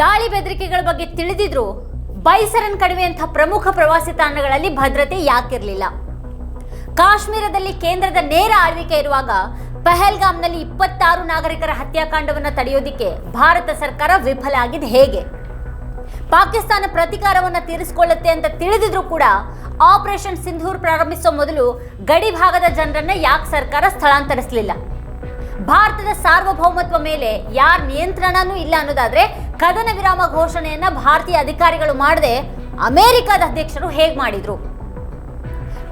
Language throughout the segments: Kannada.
ದಾಳಿ ಬೆದರಿಕೆಗಳ ಬಗ್ಗೆ ತಿಳಿದಿದ್ರು ಬೈಸರನ್ ಕಣಿವೆಯಂಥ ಪ್ರಮುಖ ಪ್ರವಾಸಿ ತಾಣಗಳಲ್ಲಿ ಭದ್ರತೆ ಯಾಕಿರಲಿಲ್ಲ. ಕಾಶ್ಮೀರದಲ್ಲಿ ಕೇಂದ್ರದ ನೇರ ಆಳ್ವಿಕೆ ಇರುವಾಗ ಪಹಲ್ಗಾಮ್ನಲ್ಲಿ ಇಪ್ಪತ್ತಾರು ನಾಗರಿಕರ ಹತ್ಯಾಕಾಂಡವನ್ನು ತಡೆಯೋದಿಕ್ಕೆ ಭಾರತ ಸರ್ಕಾರ ವಿಫಲ ಆಗಿದೆ ಹೇಗೆ? ಪಾಕಿಸ್ತಾನ ಪ್ರತಿಕಾರವನ್ನು ತೀರಿಸಿಕೊಳ್ಳುತ್ತೆ ಅಂತ ತಿಳಿದಿದ್ರು ಕೂಡ ಆಪರೇಷನ್ ಸಿಂಧೂರ್ ಪ್ರಾರಂಭಿಸೋ ಮೊದಲು ಗಡಿ ಭಾಗದ ಜನರನ್ನ ಯಾಕೆ ಸರ್ಕಾರ ಸ್ಥಳಾಂತರಿಸಲಿಲ್ಲ? ಭಾರತದ ಸಾರ್ವಭೌಮತ್ವ ಮೇಲೆ ಯಾರ ನಿಯಂತ್ರಣನೂ ಇಲ್ಲ ಅನ್ನೋದಾದ್ರೆ ಕದನ ವಿರಾಮ ಘೋಷಣೆಯನ್ನ ಭಾರತೀಯ ಅಧಿಕಾರಿಗಳು ಮಾಡದೆ ಅಮೆರಿಕದ ಅಧ್ಯಕ್ಷರು ಹೇಗೆ ಮಾಡಿದ್ರು?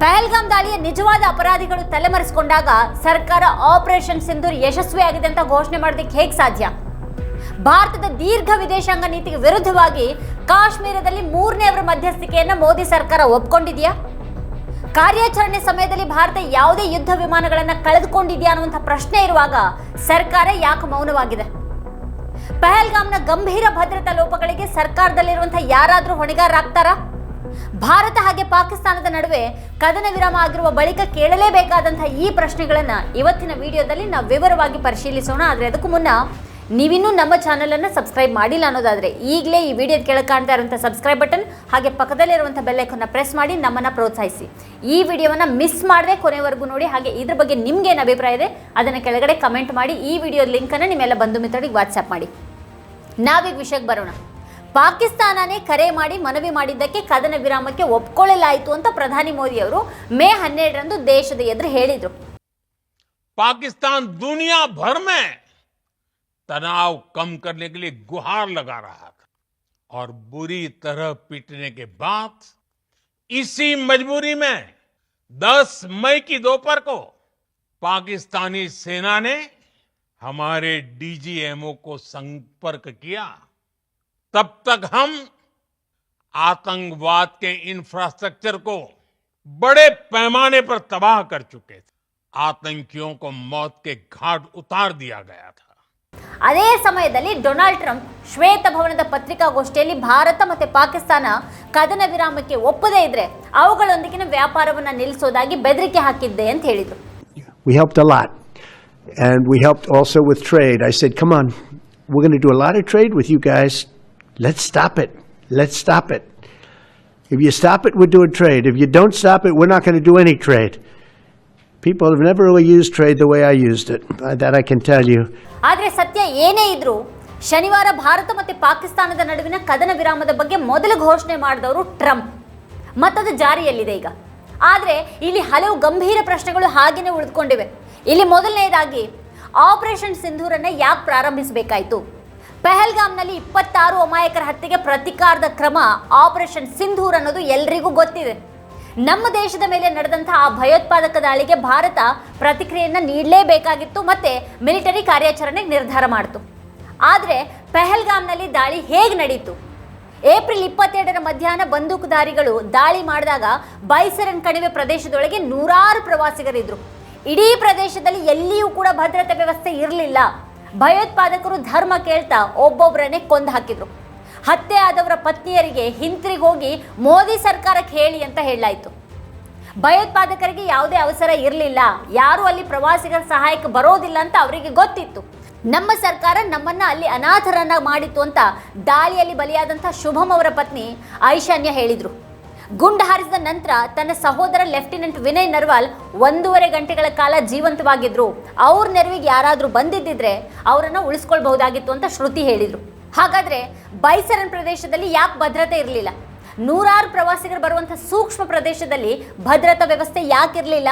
ಪಹಲ್ಗಾಮ್ ದಾಳಿಯ ನಿಜವಾದ ಅಪರಾಧಿಗಳು ತಲೆಮರೆಸಿಕೊಂಡಾಗ ಸರ್ಕಾರ ಆಪರೇಷನ್ ಸಿಂಧೂರ್ ಯಶಸ್ವಿಯಾಗಿದೆ ಅಂತ ಘೋಷಣೆ ಮಾಡೋದಕ್ಕೆ ಹೇಗೆ ಸಾಧ್ಯ? ಭಾರತದ ದೀರ್ಘ ವಿದೇಶಾಂಗ ನೀತಿಗೆ ವಿರುದ್ಧವಾಗಿ ಕಾಶ್ಮೀರದಲ್ಲಿ ಮೂರನೇ ಅವರ ಮಧ್ಯಸ್ಥಿಕೆಯನ್ನ ಮೋದಿ ಸರ್ಕಾರ ಒಪ್ಕೊಂಡಿದೆಯಾ? ಕಾರ್ಯಾಚರಣೆ ಸಮಯದಲ್ಲಿ ಭಾರತ ಯಾವುದೇ ಯುದ್ಧ ವಿಮಾನಗಳನ್ನು ಕಳೆದುಕೊಂಡಿದೆಯಾ ಅನ್ನುವಂಥ ಪ್ರಶ್ನೆ ಇರುವಾಗ ಸರ್ಕಾರ ಯಾಕೆ ಮೌನವಾಗಿದೆ? ಪಹಲ್ಗಾಮ್ನ ಗಂಭೀರ ಭದ್ರತಾ ಲೋಪಗಳಿಗೆ ಸರ್ಕಾರದಲ್ಲಿರುವಂತಹ ಯಾರಾದರೂ ಹೊಣೆಗಾರರಾಗ್ತಾರಾ? ಭಾರತ ಹಾಗೆ ಪಾಕಿಸ್ತಾನದ ನಡುವೆ ಕದನ ವಿರಾಮ ಆಗಿರುವ ಬಳಿಕ ಕೇಳಲೇಬೇಕಾದಂತಹ ಈ ಪ್ರಶ್ನೆಗಳನ್ನ ಇವತ್ತಿನ ವಿಡಿಯೋದಲ್ಲಿ ನಾವು ವಿವರವಾಗಿ ಪರಿಶೀಲಿಸೋಣ. ಆದರೆ ಅದಕ್ಕೂ ಮುನ್ನ ನೀವಿನ್ನೂ ನಮ್ಮ ಚಾನಲನ್ನು ಸಬ್ಸ್ಕ್ರೈಬ್ ಮಾಡಿಲ್ಲ ಅನ್ನೋದಾದ್ರೆ ಈಗಲೇ ಈ ವಿಡಿಯೋದ ಕೆಳಗೆ ಕಾಣ್ತಾ ಇರುವಂಥ ಸಬ್ಸ್ಕ್ರೈಬ್ ಬಟನ್, ಹಾಗೆ ಪಕ್ಕದಲ್ಲಿರುವಂಥ ಬೆಲ್ಲೈಕನ್ನ ಪ್ರೆಸ್ ಮಾಡಿ ನಮ್ಮನ್ನು ಪ್ರೋತ್ಸಾಹಿಸಿ. ಈ ವಿಡಿಯೋವನ್ನು ಮಿಸ್ ಮಾಡದೆ ಕೊನೆವರೆಗೂ ನೋಡಿ, ಹಾಗೆ ಇದ್ರ ಬಗ್ಗೆ ನಿಮ್ಗೆ ಏನು ಅಭಿಪ್ರಾಯ ಇದೆ ಅದನ್ನು ಕೆಳಗಡೆ ಕಮೆಂಟ್ ಮಾಡಿ, ಈ ವಿಡಿಯೋದ ಲಿಂಕನ್ನು ನಿಮ್ಮೆಲ್ಲ ಬಂಧು ಮಿತ್ರರಿಗೆ ವಾಟ್ಸ್ಆ್ಯಪ್ ಮಾಡಿ. ನಾವೀಗ ವಿಷಯಕ್ಕೆ ಬರೋಣ ಪಾಕಿಸ್ತಾನನೇ ಕರೆ ಮಾಡಿ ಮನವಿ ಮಾಡಿದ್ದಕ್ಕೆ ಕದನ ವಿರಾಮಕ್ಕೆ ಒಪ್ಕೊಳ್ಳಲಾಯಿತು ಅಂತ ಪ್ರಧಾನಿ ಮೋದಿ ಅವರು ಮೇ ಹನ್ನೆರಡರಂದು ದೇಶದ ಎದುರು ಹೇಳಿದರು पाकिस्तान दुनिया भर में तनाव कम करने के लिए गुहार लगा रहा था और बुरी तरह पीटने के बाद इसी मजबूरी में 10 मई की दोपहर को पाकिस्तानी सेना ने हमारे डीजीएमओ को संपर्क किया तब तक हम आतंकवाद के इंफ्रास्ट्रक्चर को बड़े पैमाने पर तबाह कर चुके थे आतंकियों को मौत के घाट उतार दिया गया था ಅದೇ ಸಮಯದಲ್ಲಿ ಡೊನಾಲ್ಡ್ ಟ್ರಂಪ್ ಶ್ವೇತಭವನದ ಪತ್ರಿಕಾಗೋಷ್ಠಿಯಲ್ಲಿ ಭಾರತ ಮತ್ತು ಪಾಕಿಸ್ತಾನ ಕದನ ವಿರಾಮಕ್ಕೆ ಒಪ್ಪದೇ ಇದ್ರೆ ಅವುಗಳೊಂದಿಗಿನ ವ್ಯಾಪಾರವನ್ನು ನಿಲ್ಲಿಸೋದಾಗಿ ಬೆದರಿಕೆ ಹಾಕಿದ್ದೆ ಅಂತ ಹೇಳಿದರು And we helped also with trade. I said, come on, we're going to do a lot of trade with you guys. Let's stop it. Let's stop it. If you stop it, we're doing trade. If you don't stop it, we're not going to do any trade. People have never really used trade the way I used it. Uh, That I can tell you. ಆದರೆ ಸತ್ಯ ಏನೇ ಇದ್ರೂ ಶನಿವಾರ ಭಾರತ ಮತ್ತು ಪಾಕಿಸ್ತಾನದ ನಡುವಿನ ಕದನ ವಿರಾಮದ ಬಗ್ಗೆ ಮೊದಲು ಘೋಷಣೆ ಮಾಡಿದವರು ಟ್ರಂಪ್ ಮತ್ತದು ಜಾರಿಯಲ್ಲಿದೆ ಈಗ ಆದರೆ ಇಲ್ಲಿ ಹಲವು ಗಂಭೀರ ಪ್ರಶ್ನೆಗಳು ಹಾಗೇನೆ ಉಳಿದುಕೊಂಡಿವೆ ಇಲ್ಲಿ ಮೊದಲನೇದಾಗಿ ಆಪರೇಷನ್ ಸಿಂಧೂರನ್ನ ಯಾಕೆ ಪ್ರಾರಂಭಿಸಬೇಕಾಯಿತು? ಪೆಹಲ್ಗಾಮ್ನಲ್ಲಿ ಇಪ್ಪತ್ತಾರು ಅಮಾಯಕರ ಹತ್ಯೆಗೆ ಪ್ರತಿಕಾರದ ಕ್ರಮ ಆಪರೇಷನ್ ಸಿಂಧೂರ್ ಅನ್ನೋದು ಎಲ್ರಿಗೂ ಗೊತ್ತಿದೆ. ನಮ್ಮ ದೇಶದ ಮೇಲೆ ನಡೆದಂಥ ಆ ಭಯೋತ್ಪಾದಕ ದಾಳಿಗೆ ಭಾರತ ಪ್ರತಿಕ್ರಿಯೆಯನ್ನು ನೀಡಲೇಬೇಕಾಗಿತ್ತು ಮತ್ತೆ ಮಿಲಿಟರಿ ಕಾರ್ಯಾಚರಣೆಗೆ ನಿರ್ಧಾರ ಮಾಡಿತು. ಆದರೆ ಪೆಹಲ್ಗಾಮ್ನಲ್ಲಿ ದಾಳಿ ಹೇಗೆ ನಡೀತು? ಏಪ್ರಿಲ್ ಇಪ್ಪತ್ತೆರಡರ ಮಧ್ಯಾಹ್ನ ಬಂದೂಕುಧಾರಿಗಳು ದಾಳಿ ಮಾಡಿದಾಗ ಬೈಸರನ್ ಕಣಿವೆ ಪ್ರದೇಶದೊಳಗೆ ನೂರಾರು ಪ್ರವಾಸಿಗರಿದ್ರು. ಇಡೀ ಪ್ರದೇಶದಲ್ಲಿ ಎಲ್ಲಿಯೂ ಕೂಡ ಭದ್ರತೆ ವ್ಯವಸ್ಥೆ ಇರಲಿಲ್ಲ. ಭಯೋತ್ಪಾದಕರು ಧರ್ಮ ಕೇಳ್ತಾ ಒಬ್ಬೊಬ್ಬರನ್ನೇ ಕೊಂದು ಹಾಕಿದ್ರು. ಹತ್ಯೆ ಆದವರ ಪತ್ನಿಯರಿಗೆ ಹಿಂತಿರುಗಿ ಹೋಗಿ ಮೋದಿ ಸರ್ಕಾರಕ್ಕೆ ಹೇಳಿ ಅಂತ ಹೇಳಲಾಯಿತು. ಭಯೋತ್ಪಾದಕರಿಗೆ ಯಾವುದೇ ಅವಸರ ಇರಲಿಲ್ಲ. ಯಾರು ಅಲ್ಲಿ ಪ್ರವಾಸಿಗರ ಸಹಾಯಕ್ಕೆ ಬರೋದಿಲ್ಲ ಅಂತ ಅವರಿಗೆ ಗೊತ್ತಿತ್ತು. ನಮ್ಮ ಸರ್ಕಾರ ನಮ್ಮನ್ನ ಅಲ್ಲಿ ಅನಾಥರನ್ನ ಮಾಡಿತ್ತು ಅಂತ ದಾಳಿಯಲ್ಲಿ ಬಲಿಯಾದಂಥ ಶುಭಂ ಅವರ ಪತ್ನಿ ಐಶಾನ್ಯ ಹೇಳಿದ್ರು. ಗುಂಡು ಹಾರಿಸಿದ ನಂತರ ತನ್ನ ಸಹೋದರ ಲೆಫ್ಟಿನೆಂಟ್ ವಿನಯ್ ನರ್ವಾಲ್ ಒಂದೂವರೆ ಗಂಟೆಗಳ ಕಾಲ ಜೀವಂತವಾಗಿದ್ರು. ಅವ್ರ ನೆರವಿಗೆ ಯಾರಾದರೂ ಬಂದಿದ್ದಿದ್ರೆ ಅವರನ್ನು ಉಳಿಸ್ಕೊಳ್ಬಹುದಾಗಿತ್ತು ಅಂತ ಶ್ರುತಿ ಹೇಳಿದರು. ಹಾಗಾದ್ರೆ ಬೈಸರನ್ ಪ್ರದೇಶದಲ್ಲಿ ಯಾಕೆ ಭದ್ರತೆ ಇರಲಿಲ್ಲ? ನೂರಾರು ಪ್ರವಾಸಿಗರು ಬರುವಂಥ ಸೂಕ್ಷ್ಮ ಪ್ರದೇಶದಲ್ಲಿ ಭದ್ರತಾ ವ್ಯವಸ್ಥೆ ಯಾಕಿರಲಿಲ್ಲ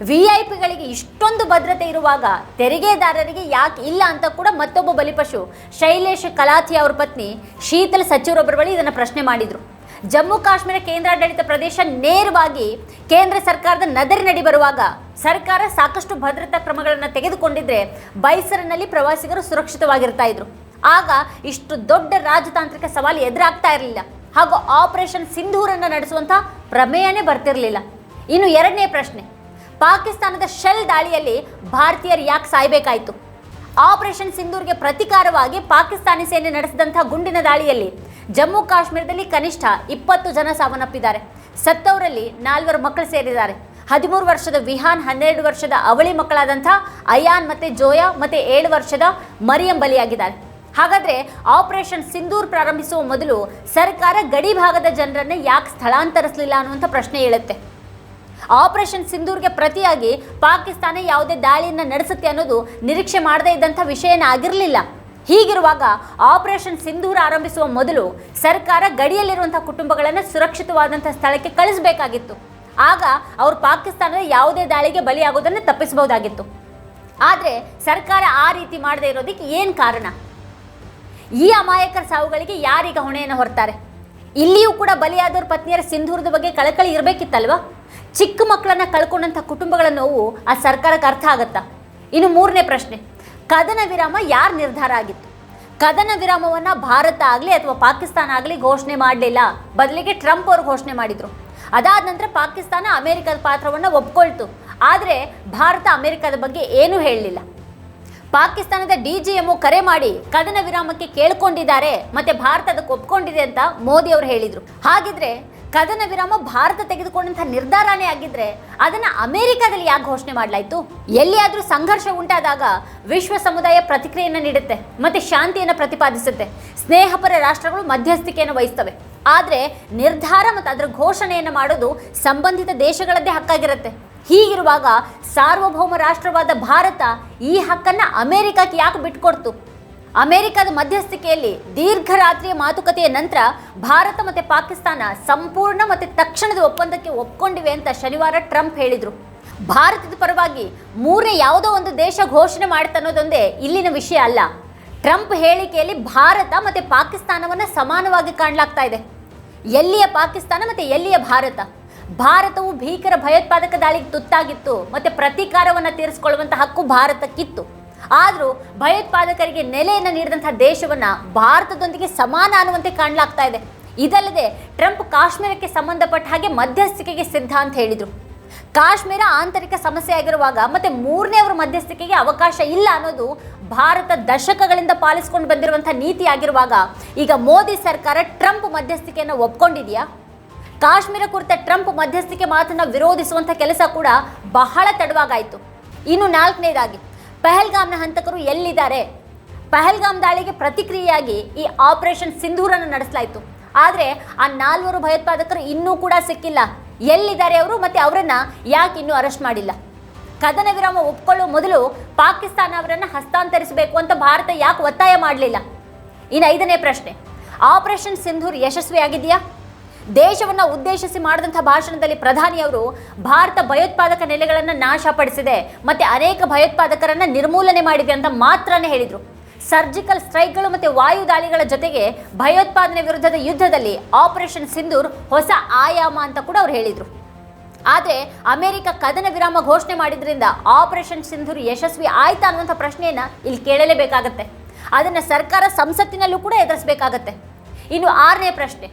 ವಿ ಐ ಪಿಗಳಿಗೆ ಇಷ್ಟೊಂದು ಭದ್ರತೆ ಇರುವಾಗ ತೆರಿಗೆದಾರರಿಗೆ ಯಾಕೆ ಇಲ್ಲ ಅಂತ ಕೂಡ ಮತ್ತೊಬ್ಬ ಬಲಿಪಶು ಶೈಲೇಶ್ ಕಲಾಥಿ ಅವ್ರ ಪತ್ನಿ ಶೀತಲ್ ಸಚಿವರೊಬ್ಬರ ಬಳಿ ಇದನ್ನು ಪ್ರಶ್ನೆ ಮಾಡಿದ್ರು. ಜಮ್ಮು ಕಾಶ್ಮೀರ ಕೇಂದ್ರಾಡಳಿತ ಪ್ರದೇಶ ನೇರವಾಗಿ ಕೇಂದ್ರ ಸರ್ಕಾರದ ನದರಿ ನಡಿ ಬರುವಾಗ ಸರ್ಕಾರ ಸಾಕಷ್ಟು ಭದ್ರತಾ ಕ್ರಮಗಳನ್ನು ತೆಗೆದುಕೊಂಡಿದ್ರೆ ಬೈಸರಿನಲ್ಲಿ ಪ್ರವಾಸಿಗರು ಸುರಕ್ಷಿತವಾಗಿರ್ತಾ ಇದ್ರು. ಆಗ ಇಷ್ಟು ದೊಡ್ಡ ರಾಜತಾಂತ್ರಿಕ ಸವಾಲು ಎದುರಾಗ್ತಾ ಇರಲಿಲ್ಲ. ಹಾಗೂ ಆಪರೇಷನ್ ಸಿಂಧೂರನ್ನು ನಡೆಸುವಂಥ ಪ್ರಮೇಯನೇ ಬರ್ತಿರಲಿಲ್ಲ. ಇನ್ನು ಎರಡನೇ ಪ್ರಶ್ನೆ, ಪಾಕಿಸ್ತಾನದ ಶೆಲ್ ದಾಳಿಯಲ್ಲಿ ಭಾರತೀಯರು ಯಾಕೆ ಸಾಯ್ಬೇಕಾಯ್ತು? ಆಪರೇಷನ್ ಸಿಂಧೂರ್ಗೆ ಪ್ರತಿಕಾರವಾಗಿ ಪಾಕಿಸ್ತಾನಿ ಸೇನೆ ನಡೆಸಿದಂಥ ಗುಂಡಿನ ದಾಳಿಯಲ್ಲಿ ಜಮ್ಮು ಕಾಶ್ಮೀರದಲ್ಲಿ ಕನಿಷ್ಠ ಇಪ್ಪತ್ತು ಜನ ಸಾವನ್ನಪ್ಪಿದ್ದಾರೆ. ಸತ್ತವರಲ್ಲಿ ನಾಲ್ವರು ಮಕ್ಕಳು ಸೇರಿದ್ದಾರೆ. ಹದಿಮೂರು ವರ್ಷದ ವಿಹಾನ್, ಹನ್ನೆರಡು ವರ್ಷದ ಅವಳಿ ಮಕ್ಕಳಾದಂಥ ಅಯಾನ್ ಮತ್ತೆ ಜೋಯಾ ಮತ್ತೆ ಏಳು ವರ್ಷದ ಮರಿಯಂ ಬಲಿಯಾಗಿದ್ದಾರೆ. ಹಾಗಾದ್ರೆ ಆಪರೇಷನ್ ಸಿಂಧೂರ್ ಪ್ರಾರಂಭಿಸುವ ಮೊದಲು ಸರ್ಕಾರ ಗಡಿ ಭಾಗದ ಜನರನ್ನು ಯಾಕೆ ಸ್ಥಳಾಂತರಿಸಲಿಲ್ಲ ಅನ್ನುವಂಥ ಪ್ರಶ್ನೆ ಹೇಳುತ್ತೆ ಆಪರೇಷನ್ ಸಿಂಧೂರ್ಗೆ ಪ್ರತಿಯಾಗಿ ಪಾಕಿಸ್ತಾನ ಯಾವುದೇ ದಾಳಿಯನ್ನು ನಡೆಸುತ್ತೆ ಅನ್ನೋದು ನಿರೀಕ್ಷೆ ಮಾಡದೇ ಇದ್ದಂಥ ವಿಷಯನ ಆಗಿರಲಿಲ್ಲ. ಹೀಗಿರುವಾಗ ಆಪರೇಷನ್ ಸಿಂಧೂರ್ ಆರಂಭಿಸುವ ಮೊದಲು ಸರ್ಕಾರ ಗಡಿಯಲ್ಲಿರುವಂಥ ಕುಟುಂಬಗಳನ್ನು ಸುರಕ್ಷಿತವಾದಂಥ ಸ್ಥಳಕ್ಕೆ ಕಳಿಸಬೇಕಾಗಿತ್ತು. ಆಗ ಅವರು ಪಾಕಿಸ್ತಾನದ ಯಾವುದೇ ದಾಳಿಗೆ ಬಲಿಯಾಗೋದನ್ನು ತಪ್ಪಿಸಬಹುದಾಗಿತ್ತು. ಆದರೆ ಸರ್ಕಾರ ಆ ರೀತಿ ಮಾಡದೇ ಇರೋದಕ್ಕೆ ಏನು ಕಾರಣ? ಈ ಅಮಾಯಕರ ಸಾವುಗಳಿಗೆ ಯಾರೀಗ ಹೊಣೆಯನ್ನು ಹೊರತಾರೆ? ಇಲ್ಲಿಯೂ ಕೂಡ ಬಲಿಯಾದವ್ರ ಪತ್ನಿಯರ ಸಿಂಧೂರದ ಬಗ್ಗೆ ಕಳಕಳಿ ಇರಬೇಕಿತ್ತಲ್ವಾ? ಚಿಕ್ಕ ಮಕ್ಕಳನ್ನ ಕಳ್ಕೊಂಡಂಥ ಕುಟುಂಬಗಳ ನೋವು ಆ ಸರ್ಕಾರಕ್ಕೆ ಅರ್ಥ ಆಗತ್ತಾ? ಇನ್ನು ಮೂರನೇ ಪ್ರಶ್ನೆ. ಕದನ ವಿರಾಮ ಯಾರ ನಿರ್ಧಾರ ಆಗಿತ್ತು? ಕದನ ವಿರಾಮವನ್ನು ಭಾರತ ಆಗಲಿ ಅಥವಾ ಪಾಕಿಸ್ತಾನ ಆಗಲಿ ಘೋಷಣೆ ಮಾಡಲಿಲ್ಲ. ಬದಲಿಗೆ ಟ್ರಂಪ್ ಅವರು ಘೋಷಣೆ ಮಾಡಿದರು. ಅದಾದ ನಂತರ ಪಾಕಿಸ್ತಾನ ಅಮೆರಿಕದ ಪಾತ್ರವನ್ನು ಒಪ್ಕೊಳ್ತು. ಆದರೆ ಭಾರತ ಅಮೆರಿಕದ ಬಗ್ಗೆ ಏನೂ ಹೇಳಲಿಲ್ಲ. ಪಾಕಿಸ್ತಾನದ ಡಿ ಜಿ ಡಿಜಿಎಂಒ ಕರೆ ಮಾಡಿ ಕದನ ವಿರಾಮಕ್ಕೆ ಕೇಳ್ಕೊಂಡಿದ್ದಾರೆ, ಮತ್ತೆ ಭಾರತ ಅದಕ್ಕೆ ಒಪ್ಕೊಂಡಿದೆ ಅಂತ ಮೋದಿ ಅವರು ಹೇಳಿದರು. ಹಾಗಿದ್ರೆ ಕದನ ವಿರಾಮ ಭಾರತ ತೆಗೆದುಕೊಂಡಂತಹ ನಿರ್ಧಾರನೇ ಆಗಿದ್ರೆ ಅದನ್ನ ಅಮೆರಿಕದಲ್ಲಿ ಯಾಕೆ ಘೋಷಣೆ ಮಾಡಲಾಯ್ತು? ಎಲ್ಲಿಯಾದರೂ ಸಂಘರ್ಷ ಉಂಟಾದಾಗ ವಿಶ್ವ ಸಮುದಾಯ ಪ್ರತಿಕ್ರಿಯೆಯನ್ನು ನೀಡುತ್ತೆ, ಮತ್ತೆ ಶಾಂತಿಯನ್ನು ಪ್ರತಿಪಾದಿಸುತ್ತೆ. ಸ್ನೇಹಪರ ರಾಷ್ಟ್ರಗಳು ಮಧ್ಯಸ್ಥಿಕೆಯನ್ನು ವಹಿಸ್ತವೆ. ಆದರೆ ನಿರ್ಧಾರ ಮತ್ತು ಅದರ ಘೋಷಣೆಯನ್ನು ಮಾಡೋದು ಸಂಬಂಧಿತ ದೇಶಗಳದ್ದೇ ಹಕ್ಕಾಗಿರುತ್ತೆ. ಹೀಗಿರುವಾಗ ಸಾರ್ವಭೌಮ ರಾಷ್ಟ್ರವಾದ ಭಾರತ ಈ ಹಕ್ಕನ್ನ ಅಮೆರಿಕಕ್ಕೆ ಯಾಕೆ ಬಿಟ್ಕೊಡ್ತು? ಅಮೆರಿಕದ ಮಧ್ಯಸ್ಥಿಕೆಯಲ್ಲಿ ದೀರ್ಘ ರಾತ್ರಿಯ ಮಾತುಕತೆಯ ನಂತರ ಭಾರತ ಮತ್ತು ಪಾಕಿಸ್ತಾನ ಸಂಪೂರ್ಣ ಮತ್ತು ತಕ್ಷಣದ ಒಪ್ಪಂದಕ್ಕೆ ಒಪ್ಕೊಂಡಿವೆ ಅಂತ ಶನಿವಾರ ಟ್ರಂಪ್ ಹೇಳಿದರು. ಭಾರತದ ಪರವಾಗಿ ಮೂರನೇ ಯಾವುದೋ ಒಂದು ದೇಶ ಘೋಷಣೆ ಮಾಡುತ್ತನ್ನೋದೊಂದೇ ಇಲ್ಲಿನ ವಿಷಯ ಅಲ್ಲ. ಟ್ರಂಪ್ ಹೇಳಿಕೆಯಲ್ಲಿ ಭಾರತ ಮತ್ತು ಪಾಕಿಸ್ತಾನವನ್ನು ಸಮಾನವಾಗಿ ಕಾಣಲಾಗ್ತಾ ಇದೆ. ಎಲ್ಲಿಯ ಪಾಕಿಸ್ತಾನ ಮತ್ತು ಎಲ್ಲಿಯ ಭಾರತ? ಭಾರತವು ಭೀಕರ ಭಯೋತ್ಪಾದಕ ದಾಳಿಗೆ ತುತ್ತಾಗಿತ್ತು, ಮತ್ತು ಪ್ರತೀಕಾರವನ್ನು ತೀರಿಸಿಕೊಳ್ಳುವಂಥ ಹಕ್ಕು ಭಾರತಕ್ಕಿತ್ತು. ಆದರೂ ಭಯೋತ್ಪಾದಕರಿಗೆ ನೆಲೆಯನ್ನು ನೀಡಿದಂಥ ದೇಶವನ್ನು ಭಾರತದೊಂದಿಗೆ ಸಮಾನ ಅನ್ನುವಂತೆ ಕಾಣಲಾಗ್ತಾ ಇದೆ. ಇದಲ್ಲದೆ ಟ್ರಂಪ್ ಕಾಶ್ಮೀರಕ್ಕೆ ಸಂಬಂಧಪಟ್ಟ ಹಾಗೆ ಮಧ್ಯಸ್ಥಿಕೆಗೆ ಸಿದ್ಧ ಅಂತ ಹೇಳಿದರು. ಕಾಶ್ಮೀರ ಆಂತರಿಕ ಸಮಸ್ಯೆ ಆಗಿರುವಾಗ ಮತ್ತೆ ಮೂರನೇ ಅವರು ಮಧ್ಯಸ್ಥಿಕೆಗೆ ಅವಕಾಶ ಇಲ್ಲ ಅನ್ನೋದು ಭಾರತ ದಶಕಗಳಿಂದ ಪಾಲಿಸ್ಕೊಂಡು ಬಂದಿರುವಂಥ ನೀತಿ ಆಗಿರುವಾಗ ಈಗ ಮೋದಿ ಸರ್ಕಾರ ಟ್ರಂಪ್ ಮಧ್ಯಸ್ಥಿಕೆಯನ್ನು ಒಪ್ಕೊಂಡಿದೆಯಾ? ಕಾಶ್ಮೀರ ಕುರಿತ ಟ್ರಂಪ್ ಮಧ್ಯಸ್ಥಿಕೆ ಮಾತನ್ನು ವಿರೋಧಿಸುವಂಥ ಕೆಲಸ ಕೂಡ ಬಹಳ ತಡವಾಗಾಯಿತು. ಇನ್ನು ನಾಲ್ಕನೇದಾಗಿ ಪಹಲ್ಗಾಮ್ನ ಹಂತಕರು ಎಲ್ಲಿದ್ದಾರೆ? ಪಹಲ್ಗಾಮ್ ದಾಳಿಗೆ ಪ್ರತಿಕ್ರಿಯೆಯಾಗಿ ಈ ಆಪರೇಷನ್ ಸಿಂಧೂರನ್ನು ನಡೆಸಲಾಯಿತು. ಆದರೆ ಆ ನಾಲ್ವರು ಭಯೋತ್ಪಾದಕರು ಇನ್ನೂ ಕೂಡ ಸಿಕ್ಕಿಲ್ಲ. ಎಲ್ಲಿದ್ದಾರೆ ಅವರು ಮತ್ತೆ ಅವರನ್ನು ಯಾಕೆ ಇನ್ನೂ ಅರೆಸ್ಟ್ ಮಾಡಿಲ್ಲ? ಕದನ ವಿರಾಮ ಒಪ್ಕೊಳ್ಳುವ ಮೊದಲು ಪಾಕಿಸ್ತಾನ ಅವರನ್ನು ಹಸ್ತಾಂತರಿಸಬೇಕು ಅಂತ ಭಾರತ ಯಾಕೆ ಒತ್ತಾಯ ಮಾಡಲಿಲ್ಲ? ಇನ್ನು ಐದನೇ ಪ್ರಶ್ನೆ, ಆಪರೇಷನ್ ಸಿಂಧೂರ್ ಯಶಸ್ವಿಯಾಗಿದೆಯಾ? ದೇಶವನ್ನ ಉದ್ದೇಶಿಸಿ ಮಾಡಿದಂಥ ಭಾಷಣದಲ್ಲಿ ಪ್ರಧಾನಿಯವರು ಭಾರತ ಭಯೋತ್ಪಾದಕ ನೆಲೆಗಳನ್ನು ನಾಶಪಡಿಸಿದೆ, ಮತ್ತು ಅನೇಕ ಭಯೋತ್ಪಾದಕರನ್ನು ನಿರ್ಮೂಲನೆ ಮಾಡಿದೆ ಅಂತ ಮಾತ್ರನೇ ಹೇಳಿದರು. ಸರ್ಜಿಕಲ್ ಸ್ಟ್ರೈಕ್ಗಳು ಮತ್ತು ವಾಯು ದಾಳಿಗಳ ಜೊತೆಗೆ ಭಯೋತ್ಪಾದನೆ ವಿರುದ್ಧದ ಯುದ್ಧದಲ್ಲಿ ಆಪರೇಷನ್ ಸಿಂಧೂರ್ ಹೊಸ ಆಯಾಮ ಅಂತ ಕೂಡ ಅವ್ರು ಹೇಳಿದರು. ಆದರೆ ಅಮೆರಿಕ ಕದನ ವಿರಾಮ ಘೋಷಣೆ ಮಾಡಿದ್ರಿಂದ ಆಪರೇಷನ್ ಸಿಂಧೂರ್ ಯಶಸ್ವಿ ಆಯ್ತಾ ಅನ್ನುವಂಥ ಪ್ರಶ್ನೆಯನ್ನು ಇಲ್ಲಿ ಕೇಳಲೇಬೇಕಾಗತ್ತೆ. ಅದನ್ನು ಸರ್ಕಾರ ಸಂಸತ್ತಿನಲ್ಲೂ ಕೂಡ ಎದುರಿಸಬೇಕಾಗತ್ತೆ. ಇನ್ನು ಆರನೇ ಪ್ರಶ್ನೆ.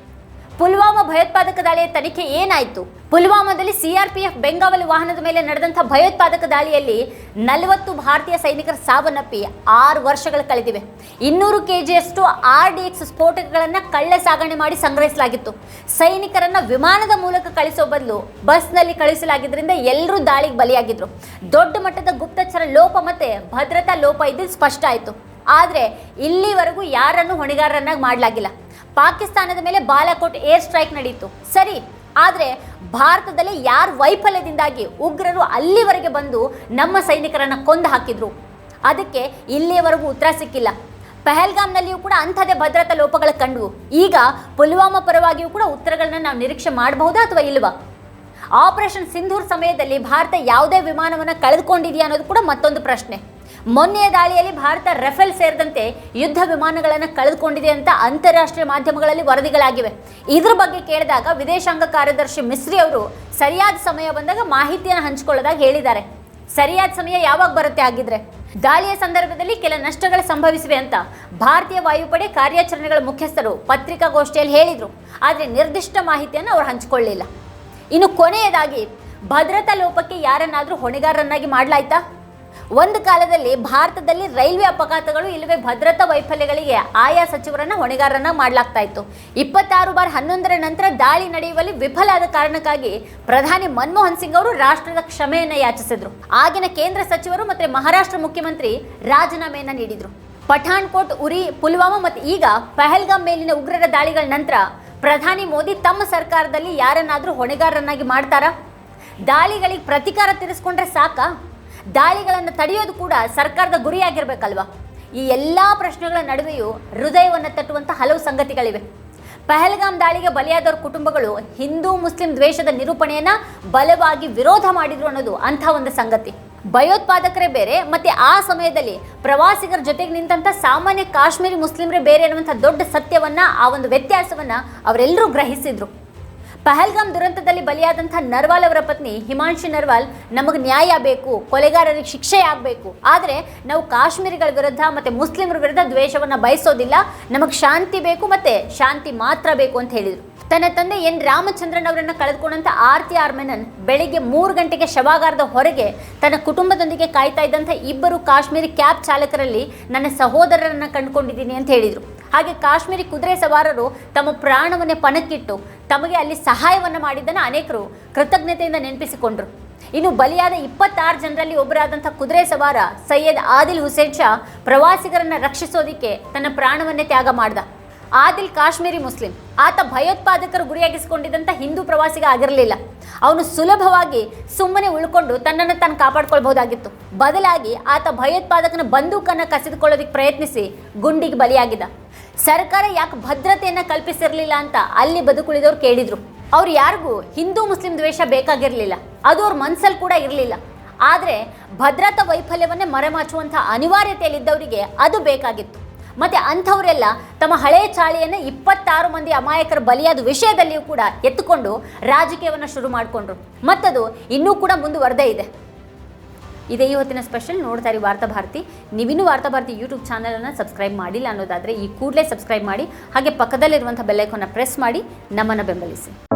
ಪುಲ್ವಾಮಾ ಭಯೋತ್ಪಾದಕ ದಾಳಿಯ ತನಿಖೆ ಏನಾಯಿತು? ಪುಲ್ವಾಮಾದಲ್ಲಿ ಸಿಆರ್ಪಿಎಫ್ ಬೆಂಗಾವಲು ವಾಹನದ ಮೇಲೆ ನಡೆದಂಥ ಭಯೋತ್ಪಾದಕ ದಾಳಿಯಲ್ಲಿ ನಲವತ್ತು ಭಾರತೀಯ ಸೈನಿಕರ ಸಾವನ್ನಪ್ಪಿ ಆರು ವರ್ಷಗಳು ಕಳೆದಿವೆ. ಇನ್ನೂರು ಕೆಜಿಯಷ್ಟು ಆರ್ ಡಿ ಎಕ್ಸ್ ಸ್ಫೋಟಕಗಳನ್ನು ಕಳ್ಳ ಸಾಗಣೆ ಮಾಡಿ ಸಂಗ್ರಹಿಸಲಾಗಿತ್ತು. ಸೈನಿಕರನ್ನ ವಿಮಾನದ ಮೂಲಕ ಕಳಿಸೋ ಬದಲು ಬಸ್ನಲ್ಲಿ ಕಳಿಸಲಾಗಿದ್ದರಿಂದ ಎಲ್ಲರೂ ದಾಳಿಗೆ ಬಲಿಯಾಗಿದ್ರು. ದೊಡ್ಡ ಮಟ್ಟದ ಗುಪ್ತಚರ ಲೋಪ ಮತ್ತೆ ಭದ್ರತಾ ಲೋಪ ಇದ್ದು ಸ್ಪಷ್ಟ ಆಯಿತು. ಆದರೆ ಇಲ್ಲಿವರೆಗೂ ಯಾರನ್ನು ಹೊಣೆಗಾರರನ್ನಾಗಿ ಮಾಡಲಾಗಿಲ್ಲ. ಪಾಕಿಸ್ತಾನದ ಮೇಲೆ ಬಾಲಾಕೋಟ್ ಏರ್ ಸ್ಟ್ರೈಕ್ ನಡೆಯಿತು ಸರಿ, ಆದರೆ ಭಾರತದಲ್ಲಿ ಯಾರ ವೈಫಲ್ಯದಿಂದಾಗಿ ಉಗ್ರರು ಅಲ್ಲಿವರೆಗೆ ಬಂದು ನಮ್ಮ ಸೈನಿಕರನ್ನು ಕೊಂದು ಹಾಕಿದ್ರು? ಅದಕ್ಕೆ ಇಲ್ಲಿಯವರೆಗೂ ಉತ್ತರ ಸಿಕ್ಕಿಲ್ಲ. ಪೆಹಲ್ಗಾಮ್ನಲ್ಲಿಯೂ ಕೂಡ ಅಂಥದೇ ಭದ್ರತಾ ಲೋಪಗಳು ಕಂಡವು. ಈಗ ಪುಲ್ವಾಮಾ ಪರವಾಗಿಯೂ ಕೂಡ ಉತ್ತರಗಳನ್ನ ನಾವು ನಿರೀಕ್ಷೆ ಮಾಡಬಹುದಾ ಅಥವಾ ಇಲ್ವಾ? ಆಪರೇಷನ್ ಸಿಂಧೂರ್ ಸಮಯದಲ್ಲಿ ಭಾರತ ಯಾವುದೇ ವಿಮಾನವನ್ನು ಕಳೆದುಕೊಂಡಿದೆಯಾ ಅನ್ನೋದು ಕೂಡ ಮತ್ತೊಂದು ಪ್ರಶ್ನೆ. ಮೊನ್ನೆಯ ದಾಳಿಯಲ್ಲಿ ಭಾರತ ರೆಫೆಲ್ ಸೇರಿದಂತೆ ಯುದ್ಧ ವಿಮಾನಗಳನ್ನು ಕಳೆದುಕೊಂಡಿದೆ ಅಂತ ಅಂತಾರಾಷ್ಟ್ರೀಯ ಮಾಧ್ಯಮಗಳಲ್ಲಿ ವರದಿಗಳಾಗಿವೆ. ಇದ್ರ ಬಗ್ಗೆ ಕೇಳಿದಾಗ ವಿದೇಶಾಂಗ ಕಾರ್ಯದರ್ಶಿ ಮಿಸ್ರಿ ಅವರು ಸರಿಯಾದ ಸಮಯ ಬಂದಾಗ ಮಾಹಿತಿಯನ್ನು ಹಂಚಿಕೊಳ್ಳೋದಾಗಿ ಹೇಳಿದ್ದಾರೆ. ಸರಿಯಾದ ಸಮಯ ಯಾವಾಗ ಬರುತ್ತೆ ಆಗಿದ್ರೆ ದಾಳಿಯ ಸಂದರ್ಭದಲ್ಲಿ ಕೆಲ ನಷ್ಟಗಳು ಸಂಭವಿಸಿವೆ ಅಂತ ಭಾರತೀಯ ವಾಯುಪಡೆ ಕಾರ್ಯಾಚರಣೆಗಳ ಮುಖ್ಯಸ್ಥರು ಪತ್ರಿಕಾಗೋಷ್ಠಿಯಲ್ಲಿ ಹೇಳಿದರು. ಆದರೆ ನಿರ್ದಿಷ್ಟ ಮಾಹಿತಿಯನ್ನು ಅವರು ಹಂಚಿಕೊಳ್ಳಲಿಲ್ಲ. ಇನ್ನು ಕೊನೆಯದಾಗಿ ಭದ್ರತಾ ಲೋಪಕ್ಕೆ ಯಾರನ್ನಾದರೂ ಹೊಣೆಗಾರರನ್ನಾಗಿ ಮಾಡಲಾಯ್ತಾ? ಒಂದು ಕಾಲದಲ್ಲಿ ಭಾರತದಲ್ಲಿ ರೈಲ್ವೆ ಅಪಘಾತಗಳು, ಇಲ್ಲವೇ ಭದ್ರತಾ ವೈಫಲ್ಯಗಳಿಗೆ ಆಯಾ ಸಚಿವರನ್ನ, ಹೊಣೆಗಾರರನ್ನ ಮಾಡಲಾಗ್ತಾ ಇತ್ತು. ಇಪ್ಪತ್ತಾರು ಬಾರ್ ಹನ್ನೊಂದರ ನಂತರ ದಾಳಿ ನಡೆಯುವಲ್ಲಿ ವಿಫಲ ಆದ ಕಾರಣಕ್ಕಾಗಿ ಪ್ರಧಾನಿ ಮನಮೋಹನ್ ಸಿಂಗ್ ಅವರು ರಾಷ್ಟ್ರದ ಕ್ಷಮೆಯನ್ನ ಯಾಚಿಸಿದ್ರು. ಆಗಿನ ಕೇಂದ್ರ ಸಚಿವರು ಮತ್ತೆ ಮಹಾರಾಷ್ಟ್ರ ಮುಖ್ಯಮಂತ್ರಿ ರಾಜೀನಾಮೆಯನ್ನ ನೀಡಿದ್ರು. ಪಠಾಣ್ಕೋಟ್, ಉರಿ, ಪುಲ್ವಾಮಾ ಮತ್ತು ಈಗ ಪಹಲ್ಗಾಮ್ ಮೇಲಿನ ಉಗ್ರರ ದಾಳಿಗಳ ನಂತರ ಪ್ರಧಾನಿ ಮೋದಿ ತಮ್ಮ ಸರ್ಕಾರದಲ್ಲಿ ಯಾರನ್ನಾದರೂ ಹೊಣೆಗಾರರನ್ನಾಗಿ ಮಾಡ್ತಾರಾ? ದಾಳಿಗಳಿಗೆ ಪ್ರತಿಕಾರ ತೀರಿಸ್ಕೊಂಡ್ರೆ ಸಾಕಾ? ದಾಳಿಗಳನ್ನು ತಡೆಯೋದು ಕೂಡ ಸರ್ಕಾರದ ಗುರಿಯಾಗಿರ್ಬೇಕಲ್ವಾ? ಈ ಎಲ್ಲ ಪ್ರಶ್ನೆಗಳ ನಡುವೆಯೂ ಹೃದಯವನ್ನು ತಟ್ಟುವಂಥ ಹಲವು ಸಂಗತಿಗಳಿವೆ. ಪಹಲ್ಗಾಮ್ ದಾಳಿಗೆ ಬಲಿಯಾದವರ ಕುಟುಂಬಗಳು ಹಿಂದೂ ಮುಸ್ಲಿಂ ದ್ವೇಷದ ನಿರೂಪಣೆಯನ್ನು ಬಲವಾಗಿ ವಿರೋಧ ಮಾಡಿದ್ರು ಅನ್ನೋದು ಅಂಥ ಒಂದು ಸಂಗತಿ. ಭಯೋತ್ಪಾದಕರೇ ಬೇರೆ, ಮತ್ತೆ ಆ ಸಮಯದಲ್ಲಿ ಪ್ರವಾಸಿಗರ ಜೊತೆಗೆ ನಿಂತಹ ಸಾಮಾನ್ಯ ಕಾಶ್ಮೀರಿ ಮುಸ್ಲಿಮರೇ ಬೇರೆ ಅನ್ನುವಂಥ ದೊಡ್ಡ ಸತ್ಯವನ್ನ, ಆ ಒಂದು ವ್ಯತ್ಯಾಸವನ್ನ ಅವರೆಲ್ಲರೂ ಗ್ರಹಿಸಿದ್ರು. ಪಹಲ್ಗಾಮ್ ದುರಂತದಲ್ಲಿ ಬಲಿಯಾದಂಥ ನರ್ವಾಲ್ ಅವರ ಪತ್ನಿ ಹಿಮಾಂಶಿ ನರ್ವಾಲ್ ನಮಗೆ ನ್ಯಾಯ ಬೇಕು, ಕೊಲೆಗಾರರಿಗೆ ಶಿಕ್ಷೆ ಆಗಬೇಕು. ಆದರೆ ನಾವು ಕಾಶ್ಮೀರಿಗಳ ವಿರುದ್ಧ ಮತ್ತು ಮುಸ್ಲಿಮರ ವಿರುದ್ಧ ದ್ವೇಷವನ್ನು ಬಯಸೋದಿಲ್ಲ. ನಮಗೆ ಶಾಂತಿ ಬೇಕು ಮತ್ತು ಶಾಂತಿ ಮಾತ್ರ ಬೇಕು ಅಂತ ಹೇಳಿದರು. ತನ್ನ ತಂದೆ ಎನ್ ರಾಮಚಂದ್ರನ್ ಅವರನ್ನು ಕಳೆದುಕೊಂಡಂಥ ಆರ್ತಿ ಆರ್ಮೆನನ್ ಬೆಳಿಗ್ಗೆ ಮೂರು ಗಂಟೆಗೆ ಶವಾಗಾರದ ಹೊರಗೆ ತನ್ನ ಕುಟುಂಬದೊಂದಿಗೆ ಕಾಯ್ತಾ ಇದ್ದಂಥ ಇಬ್ಬರು ಕಾಶ್ಮೀರಿ ಕ್ಯಾಬ್ ಚಾಲಕರಲ್ಲಿ ನನ್ನ ಸಹೋದರರನ್ನು ಕಂಡುಕೊಂಡಿದ್ದೀನಿ ಅಂತ ಹೇಳಿದರು. ಹಾಗೆ ಕಾಶ್ಮೀರಿ ಕುದುರೆ ಸವಾರರು ತಮ್ಮ ಪ್ರಾಣವನ್ನೇ ಪಣಕ್ಕಿಟ್ಟು ತಮಗೆ ಅಲ್ಲಿ ಸಹಾಯವನ್ನು ಮಾಡಿದ್ದನ್ನು ಅನೇಕರು ಕೃತಜ್ಞತೆಯಿಂದ ನೆನಪಿಸಿಕೊಂಡರು. ಇನ್ನು ಬಲಿಯಾದ ಇಪ್ಪತ್ತಾರು ಜನರಲ್ಲಿ ಒಬ್ಬರಾದಂಥ ಕುದುರೆ ಸವಾರ ಸೈಯದ್ ಆದಿಲ್ ಹುಸೇನ್ ಶಾ ಪ್ರವಾಸಿಗರನ್ನು ರಕ್ಷಿಸೋದಿಕ್ಕೆ ತನ್ನ ಪ್ರಾಣವನ್ನೇ ತ್ಯಾಗ ಮಾಡ್ದ. ಆದಿಲ್ ಕಾಶ್ಮೀರಿ ಮುಸ್ಲಿಂ. ಆತ ಭಯೋತ್ಪಾದಕರು ಗುರಿಯಾಗಿಸಿಕೊಂಡಿದ್ದಂಥ ಹಿಂದೂ ಪ್ರವಾಸಿಗ ಆಗಿರಲಿಲ್ಲ. ಅವನು ಸುಲಭವಾಗಿ ಸುಮ್ಮನೆ ಉಳ್ಕೊಂಡು ತನ್ನನ್ನು ತಾನು ಕಾಪಾಡ್ಕೊಳ್ಬಹುದಾಗಿತ್ತು. ಬದಲಾಗಿ ಆತ ಭಯೋತ್ಪಾದಕನ ಬಂದೂಕನ್ನು ಕಸಿದುಕೊಳ್ಳೋದಕ್ಕೆ ಪ್ರಯತ್ನಿಸಿ ಗುಂಡಿಗೆ ಬಲಿಯಾಗಿದ್ದ. ಸರ್ಕಾರ ಯಾಕೆ ಭದ್ರತೆಯನ್ನು ಕಲ್ಪಿಸಿರಲಿಲ್ಲ ಅಂತ ಅಲ್ಲಿ ಬದುಕುಳಿದವರು ಕೇಳಿದರು. ಅವ್ರು ಯಾರಿಗೂ ಹಿಂದೂ ಮುಸ್ಲಿಂ ದ್ವೇಷ ಬೇಕಾಗಿರಲಿಲ್ಲ. ಅದು ಅವ್ರ ಮನಸ್ಸಲ್ಲಿ ಕೂಡ ಇರಲಿಲ್ಲ. ಆದರೆ ಭದ್ರತಾ ವೈಫಲ್ಯವನ್ನೇ ಮರೆಮಾಚುವಂಥ ಅನಿವಾರ್ಯತೆಯಲ್ಲಿದ್ದವರಿಗೆ ಅದು ಬೇಕಾಗಿತ್ತು. ಮತ್ತೆ ಅಂಥವರೆಲ್ಲ ತಮ್ಮ ಹಳೆಯ ಚಾಳಿಯನ್ನು ಇಪ್ಪತ್ತಾರು ಮಂದಿ ಅಮಾಯಕರ ಬಲಿಯಾದ ವಿಷಯದಲ್ಲಿಯೂ ಕೂಡ ಎತ್ತುಕೊಂಡು ರಾಜಕೀಯವನ್ನು ಶುರು ಮಾಡಿಕೊಂಡ್ರು. ಮತ್ತದು ಇನ್ನೂ ಕೂಡ ಮುಂದುವರೆದೇ ಇದೆ. ಇದೇ ಇವತ್ತಿನ ಸ್ಪೆಷಲ್ ನೋಡ್ತಾ ಇರಿ ವಾರ್ತಾ ಭಾರತಿ. ನೀವಿನ್ನೂ ವಾರ್ತಾ ಭಾರತಿ ಯೂಟ್ಯೂಬ್ ಚಾನಲನ್ನು ಸಬ್ಸ್ಕ್ರೈಬ್ ಮಾಡಿಲ್ಲ ಅನ್ನೋದಾದರೆ ಈ ಕೂಡಲೇ ಸಬ್ಸ್ಕ್ರೈಬ್ ಮಾಡಿ, ಹಾಗೆ ಪಕ್ಕದಲ್ಲಿರುವಂಥ ಬೆಲ್ಲೈಕನ್ನ ಪ್ರೆಸ್ ಮಾಡಿ, ನಮ್ಮನ್ನು ಬೆಂಬಲಿಸಿ.